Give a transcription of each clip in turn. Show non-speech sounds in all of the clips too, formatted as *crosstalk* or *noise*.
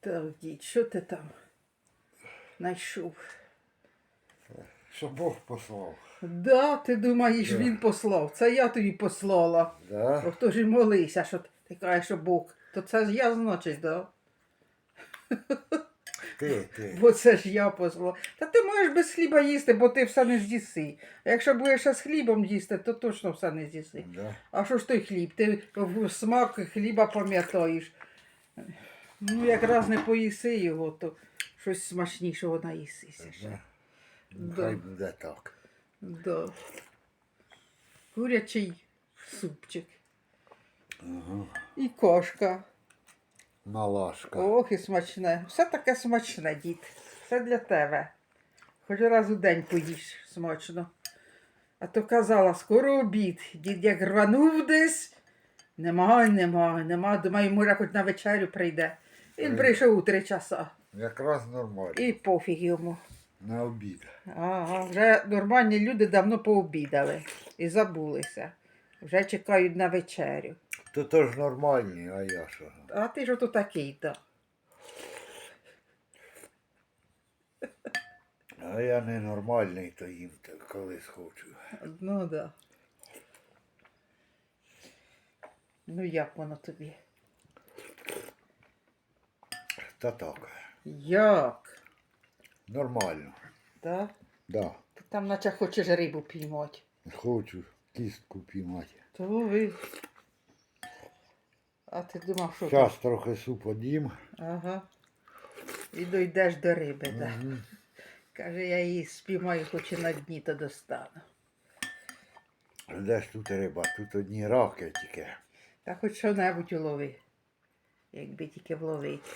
Так, дід, що ти там знайшов? Що Бог послав. Да, ти думаєш, Да. він послав. Це я тобі послала. Да? О, хто ж і молився, що ти кажеш, що Бог. То це ж я, значить, да? Ти, ти. Бо це ж я послала. Та ти можеш без хліба їсти, бо ти все не з'їси. А якщо будеш ще з хлібом їсти, то точно все не з'їси. Да. А що ж той хліб? Ти в смак хліба пам'ятаєш. Ну, якраз не поїси його, то щось смачнішого наїсися. ще. Да. Хай буде так. Да. Курячий супчик. Ага. І кошка. Малашка. Ох, і смачне. Все таке смачне, дід. Все для тебе. Хоч раз у день поїш смачно. А то казала, скоро обід. Дід як рванув десь. Нема, нема, нема. Думаю, може, хоч на вечерю прийде. Він прийшов у три часа. Якраз нормально. І пофіг йому. На обід. Ага, вже нормальні люди давно пообідали і забулися. Вже чекають на вечерю. То то ж нормальні, а я що? А ти ж ото такий, то. А я не нормальний, то їм то колись хочу. Ну да. Ну як воно тобі? Та так. Як? Нормально. Да? Да. Ти там наче хочеш рибу піймати. Хочу кістку піймати. То ви. А ти думав, що. Зараз трохи супу дім. Ага. І дійдеш до риби, да. Мгм. Каже, я її спіймаю, хоч і на дні, то достану. Де ж тут риба? Тут одні раки тільки. Та хоч що-небудь улови. Якби тільки вловити.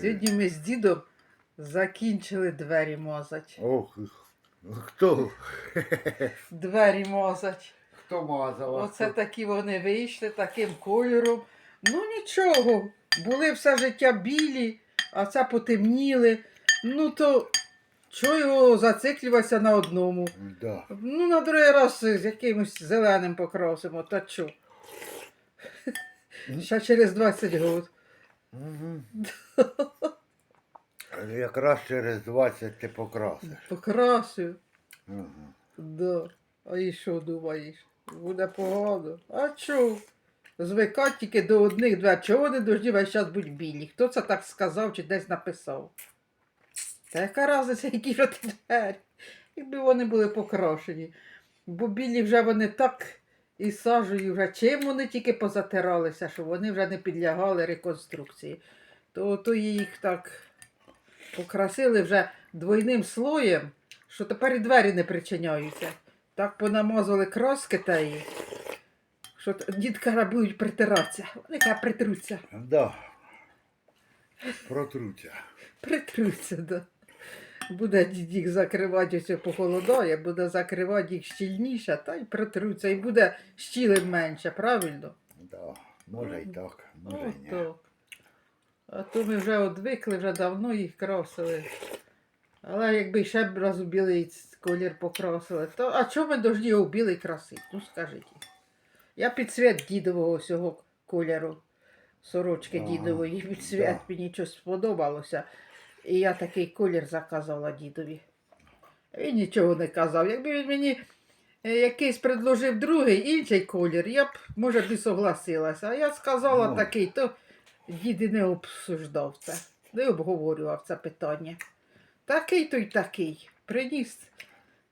Сьогодні ми з дідом закінчили двері мазать. Ох, хто? Двері мазать. Хто мазав? Оце такі вони вийшли таким кольором. Ну нічого, були все життя білі, а це потемніли. Ну то чого його зациклюватися на одному? Да. Ну, на другий раз з якимось зеленим покрасимо, та чо? Ще через 20 років. Мгм. *laughs* Якраз через 20 ти покрасиш. Покрасив. Ага. Да. А і що думаєш? Буде погано. А чо? Звикать тільки до одних двер. Чого вони дожді весь час будуть білі? Хто це так сказав чи десь написав? Та яка разниця, які ті двері? Якби вони були покрашені. Бо білі вже вони так і сажею вже чим вони тільки позатиралися, що вони вже не підлягали реконструкції. То, то їх так покрасили вже двойним слоєм, що тепер і двері не причиняються. Так понамазали краски та її, що дід каже, будуть притиратися. Вони каже, притруться. Да. Протруття. Притруться, да. Буде їх закривати, ось похолодає, буде закривати їх щільніше, та й притруться, і буде щілин менше, правильно? Да. Може й так, може й ні. Ото. А то ми вже одвикли, вже давно їх красили. Але якби ще б раз у білий колір покрасили, то а чому ми дожді його в білий красити? Ну скажіть. Я під цвіт дідового всього кольору, сорочки Ага, дідової, під цвіт да. мені щось сподобалося. І я такий колір заказала дідові. Він нічого не казав. Якби він мені е, якийсь предложив другий, інший колір, я б, може, б і согласилася. А я сказала Ну. такий, то дід і не обсуждав це, не обговорював це питання. Такий то й такий. Приніс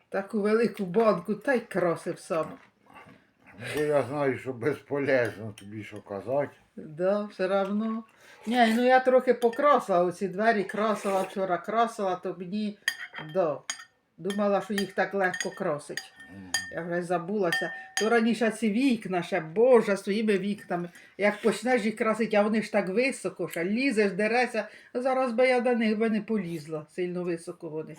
таку велику банку та й красив сам. Бо я знаю, що безполезно тобі що казати. Да, все равно. Ні, ну я трохи покрасила, оці двері красила, вчора красила, то мені да. Думала, що їх так легко красить. Я вже забулася. То раніше ці вікна ще, Боже, своїми вікнами. Як почнеш їх красити, а вони ж так високо, ще лізеш, дереся. Зараз би я до них би не полізла, сильно високо вони.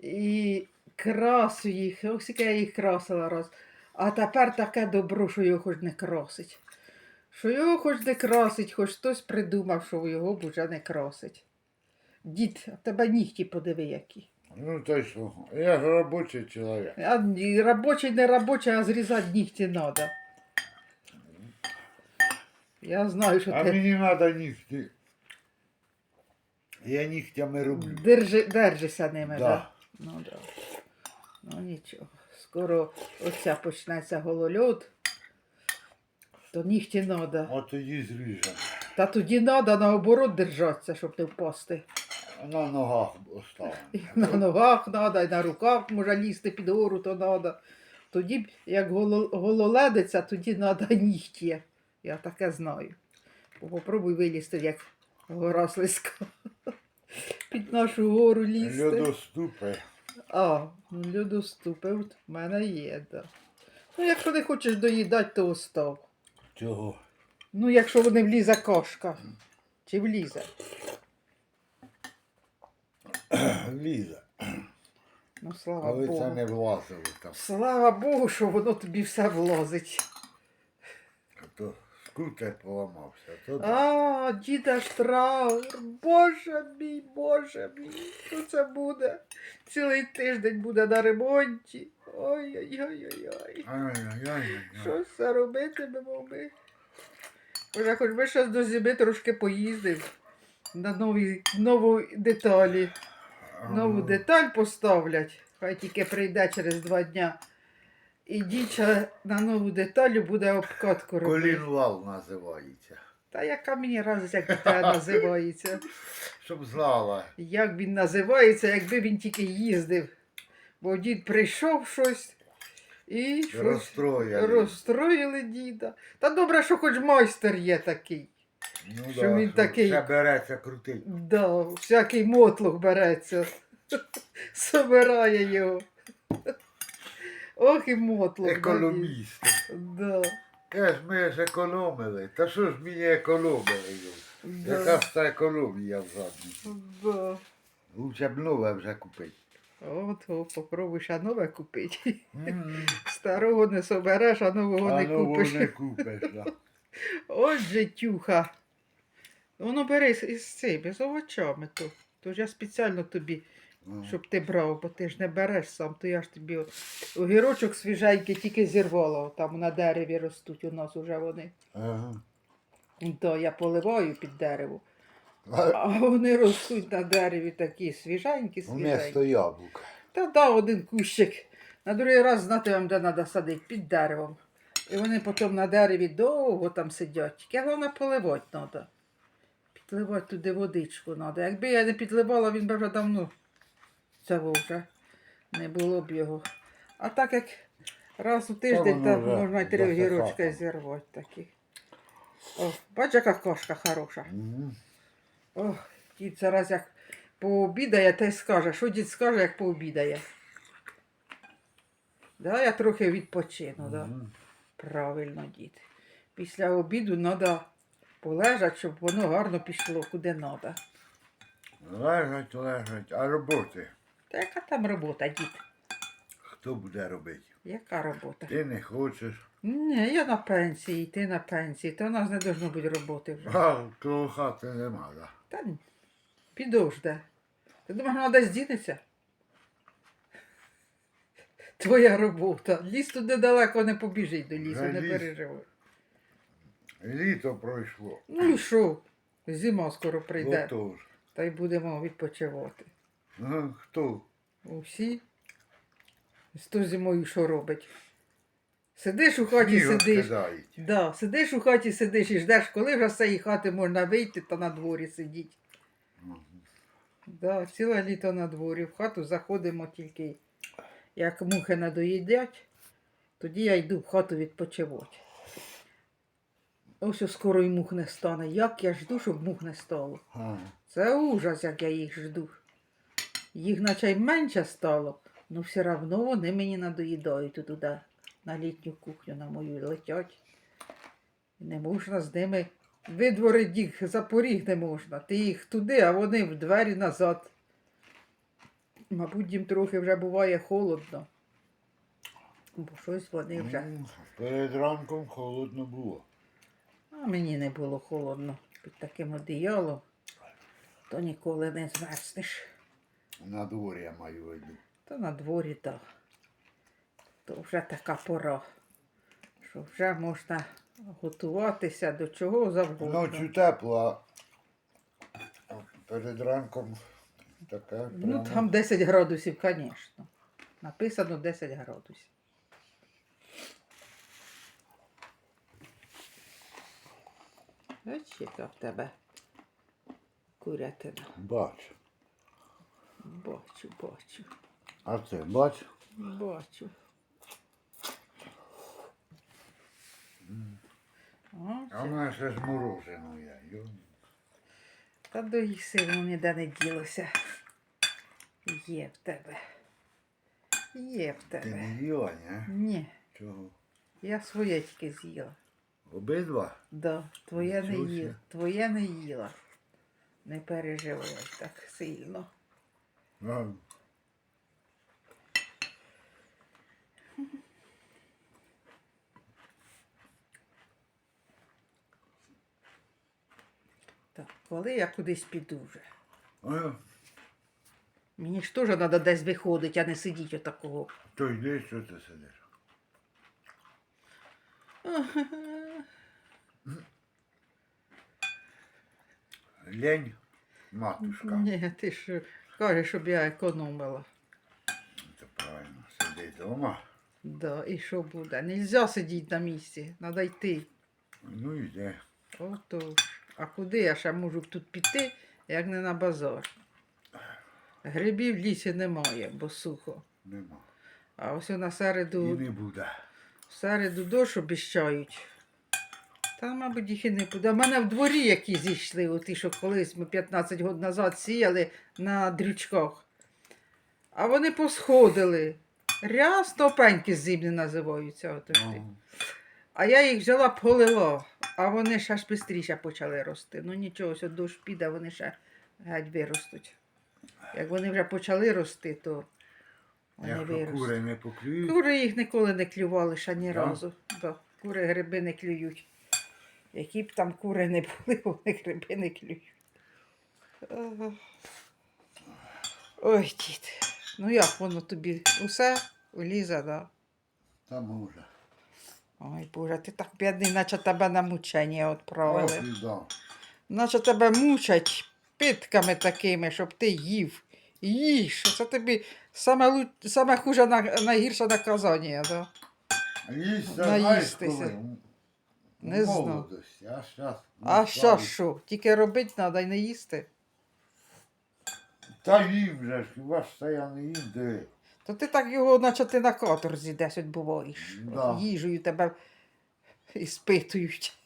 І красу їх, ось яке я їх красила раз. А тепер таке добро, що його хоч не красить. Що його хоч не красить, хоч хтось придумав, що його б уже не красить. Дід, а тебе нігті подиви які. Ну то й що? Я ж робочий чоловік. А ні, робочий, не робочий, а зрізати нігті треба. Я знаю, що А ти мені треба нігті. Я нігтями роблю. держи, держишся ними, Да. да. Ну да. Ну нічого. Скоро оця почнеться голольот, то нігті треба. От тоді зріжемо. Та тоді треба наоборот держатися, щоб не впасти. На ногах оставимо. І на ногах треба, і на руках може лізти під гору, то треба. Тоді, як голо- гололедиться, тоді треба нігті. Я таке знаю. Попробуй вилізти, як гора слизька. Під нашу гору лізти. Льодоступи. А, ну льодоступи от в мене є, да. Ну, якщо не хочеш доїдати, то остав. Чого? Ну, якщо не влізе кошка. Чи влізе? Ліза. Ну, слава А ви Богу. це не влазили там. Слава Богу, що воно тобі все влазить. А То скутер поламався. То да. А, діда Штраур, боже мій, боже мій, що це буде? Цілий тиждень буде на ремонті. Ой-ой-ой-ой. Ай-яй-яй. Що це робитимемо ми? Може, хоч би ще до зими трошки поїздив на нові, нову деталі. Нову деталь поставлять. Хай тільки прийде через два дня. І діча на нову деталю буде обкатку робити. Колінвал називається. Та яка мені разниця, як це *laughs* називається? Щоб знала. Як він називається, якби він тільки їздив. Бо дід прийшов щось і щось розстроїли діда. Та добре, що хоч майстер є такий. Ну, що він такий- Ще береться крутий. Да, всякий мотлух береться. *laughs* Собирає його. Ох і мотлух. Економіст. Да, Каже, ми ж економили. Та що ж мені економили? Яка да, ж та економія в да. Лучше б нове вже купити. От, о, попробуй ще нове купити. Старого не собереш, а нового А не нового купиш. не купиш. да. От же тюха. Воно бери з- із цими, з овочами то. То ж я спеціально тобі, Ну. щоб ти брав, бо ти ж не береш сам, то я ж тобі от, огірочок свіженький тільки зірвала, там на дереві ростуть у нас уже вони. Ага. То я поливаю під дерево, А вони ростуть на дереві такі свіженькі, свіженькі. Яблук. Та да, один кущик. На другий раз знати вам, де треба садити, під деревом. І вони потім на дереві довго там сидять. Тільки головне поливати треба. Підливати туди водичку треба. Якби я не підливала, він би вже давно цього вже не було б його. А так як раз у тиждень, вже можна три огірочки зірвати такі. О, бач, яка кошка хороша. Мгм. Ох, дід зараз як пообідає, та й скаже. Що дід скаже, як пообідає? Да, я трохи відпочину, да. Мгм. Правильно, дід. Після обіду треба полежати, щоб воно гарно пішло куди треба. Лежать, лежать, а роботи Та яка там робота, дід? хто буде робити? Яка робота? Ти не хочеш. Ні, я на пенсії, ти на пенсії, то у нас не должно бути роботи вже. А того хати нема, да. Та підожде. Ти думаєш, вона десь дінеться? Твоя робота. Ліс туди далеко не побіжить до лісу, не ліс. переживай. Літо пройшло. Ну і що? Зима скоро прийде, Отож. та й будемо відпочивати. Ну, хто? Усі. З ту зимою що робить? Сидиш у хаті, Сніг сидиш. Да, сидиш у хаті, сидиш і ждеш, коли вже з цієї хати можна вийти та на дворі сидіти. Да, ціле літо на дворі. В хату заходимо тільки, як мухи надоїдять, тоді я йду в хату відпочивати. Ось скоро й мух не стане. Як я жду, щоб мух не стало. А, Це ужас, як я їх жду. Їх наче й менше стало, але все одно вони мені надоїдають туди, на літню кухню на мою летять. Не можна з ними видворити їх за поріг не можна. Ти їх туди, а вони в двері назад. Мабуть, їм трохи вже буває холодно. Бо щось вони вже. ну, Перед ранком холодно було. А мені не було холодно під таким одіялом, то ніколи не змерзнеш. На дворі я маю виду. Та на дворі, так. То вже така пора, що вже можна готуватися до чого завгодно. Ночі тепло, а перед ранком таке. Ну, там 10 градусів, звісно. Написано 10 градусів. Ось яка в тебе курятина. Бач. Бачу, бачу, А це бач. бачу. О, А в мене ще ж морожено йо. Та доїси воно ніде не ділося. Є в тебе. Є в Ти тебе. не їла, ні? Ні, Чого? я своє тільки з'їла. Обидва? Да, твоє не Нічого їла. Твоє не їла. Не переживай так сильно. А, Так, коли я кудись піду вже. а, Мені ж теж треба десь виходити, а не сидіти отакого. то йди, що ти сидиш? Лень, матушка. Ні, ти ж кажеш, щоб я економила. Це правильно, сиди вдома. Да, і що буде? Нельзя сидіти на місці, треба йти. Ну йди. Отож. А куди я ще можу тут піти, як не на базар? Грибів в лісі немає, бо сухо. Нема. А ось на І середу, не буде. в середу дощ обіщають. Та, мабуть, їх і не буде. У мене в дворі які зійшли, оті, що колись ми 15 років назад сіяли на дрючках. А вони посходили. Ряс топеньки зімні називаються. Ну, А я їх взяла полила, а вони ще ж швидше почали рости. Ну нічого, ось дощ піде, вони ще геть виростуть. Як вони вже почали рости, то вони Якщо виростуть. кури не поклюють, Кури їх ніколи не клювали ще ні Да? разу. Да. Кури гриби не клюють. Які б там кури не були, *laughs* вони гриби не клюють. Ага. Ой, дід. Ну як воно тобі? Усе? Ліза, да? там може. Ой, Боже, ти так бідний, наче тебе на мучення відправили. Да. Наче тебе мучать питками такими, щоб ти їв. Їж. Це тобі саме, саме хуже на, найгірше наказання. Да? Знаєш Наїстися. коли? Не знаю. а щас. А що що? Тільки робити треба і не їсти. Та їм же ж, хіба ж це я не їм, диви. То ти так його, наче ти на каторзі десь відбуваєш. Да. От Їжею тебе іспитують.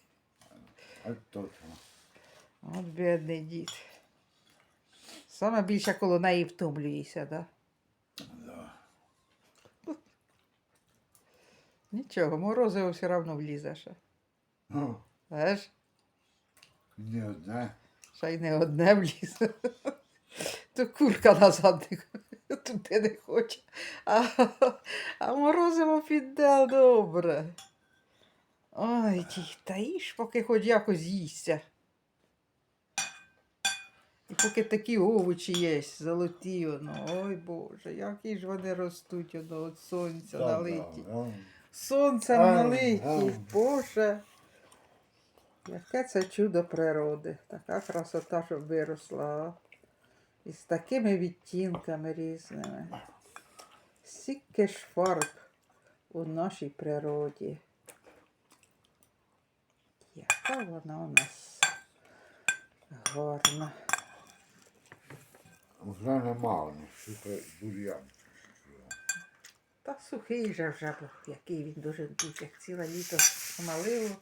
А точно. От бідний дід. Саме більше коло неї втомлюєшся, да? Да. Нічого, морозиво все одно влізе ще. Ну, Знаєш? Не одне. Ще й не одне влізе. То курка назад не, *laughs* туди не хоче. А, а морозиво піде добре. Ой, та їж, поки хоч якось їсться. І поки такі овочі є, золоті, воно, ой Боже, які ж вони ростуть воно, від сонця Да, налиті. да, да. Сонцем налиті. Боже. Яке це чудо природи, така красота, щоб виросла. І з такими відтінками різними. Скільки ж фарб у нашій природі. Яка вона у нас гарна. Вже нема сука, бур'ян. Та сухий же вже був, який він дуже був, як ціле літо смаливо.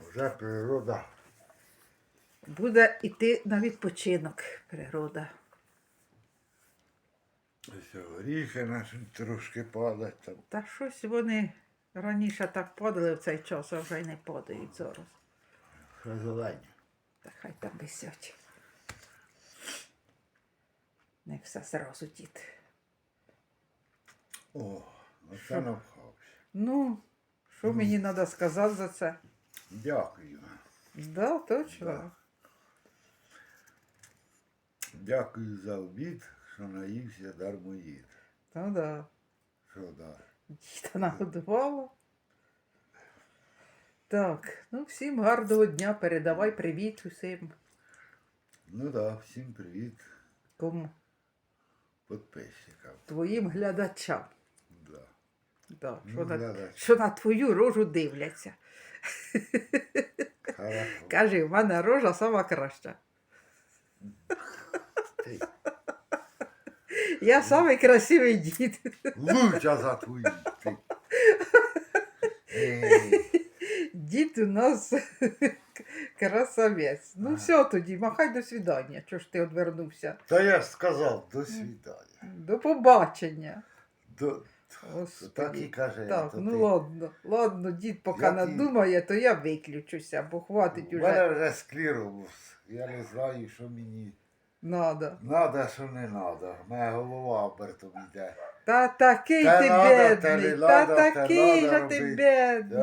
Вже природа. Буде йти на відпочинок природа. Ось горіхи наші трошки падать там. Та щось вони раніше так падали в цей час, а вже й не падають зараз. Зелені. Та хай там висять. Не все зразу дід. О, Що? оце навхався. Ну, що мені треба сказати за це? Дякую. Да, точно. Дякую за обід, що наївся, дармоїд. Ну да. Що да? Діда нагодувала. Так, ну всім гарного дня. Передавай привіт усім. Ну да, всім привіт Кому? підписчикам. Твоїм глядачам. Да. Да, Ну, що, на, глядач. що на твою рожу дивляться. Хорошо. Кажи, в мене рожа сама краща. Ти Я самий красивий дід. Луча за твої. Ти. *laughs* Дід у нас *laughs* красавець. Ну все тоді, махай до свідання. Чого ж ти одвернувся? Та я ж сказав, до свидання. До побачення. До... Господи. Так і каже. Так, то ну ти. ладно, ладно, дід поки Я ті- надумає, то я виключуся, бо хватить У уже мене вже склероз. Я не знаю, що мені надо. надо, що не надо. Моя голова обертом йде. Та такий Та ти надо, бедний, не та надо, та такий надо же ти робити. бедний.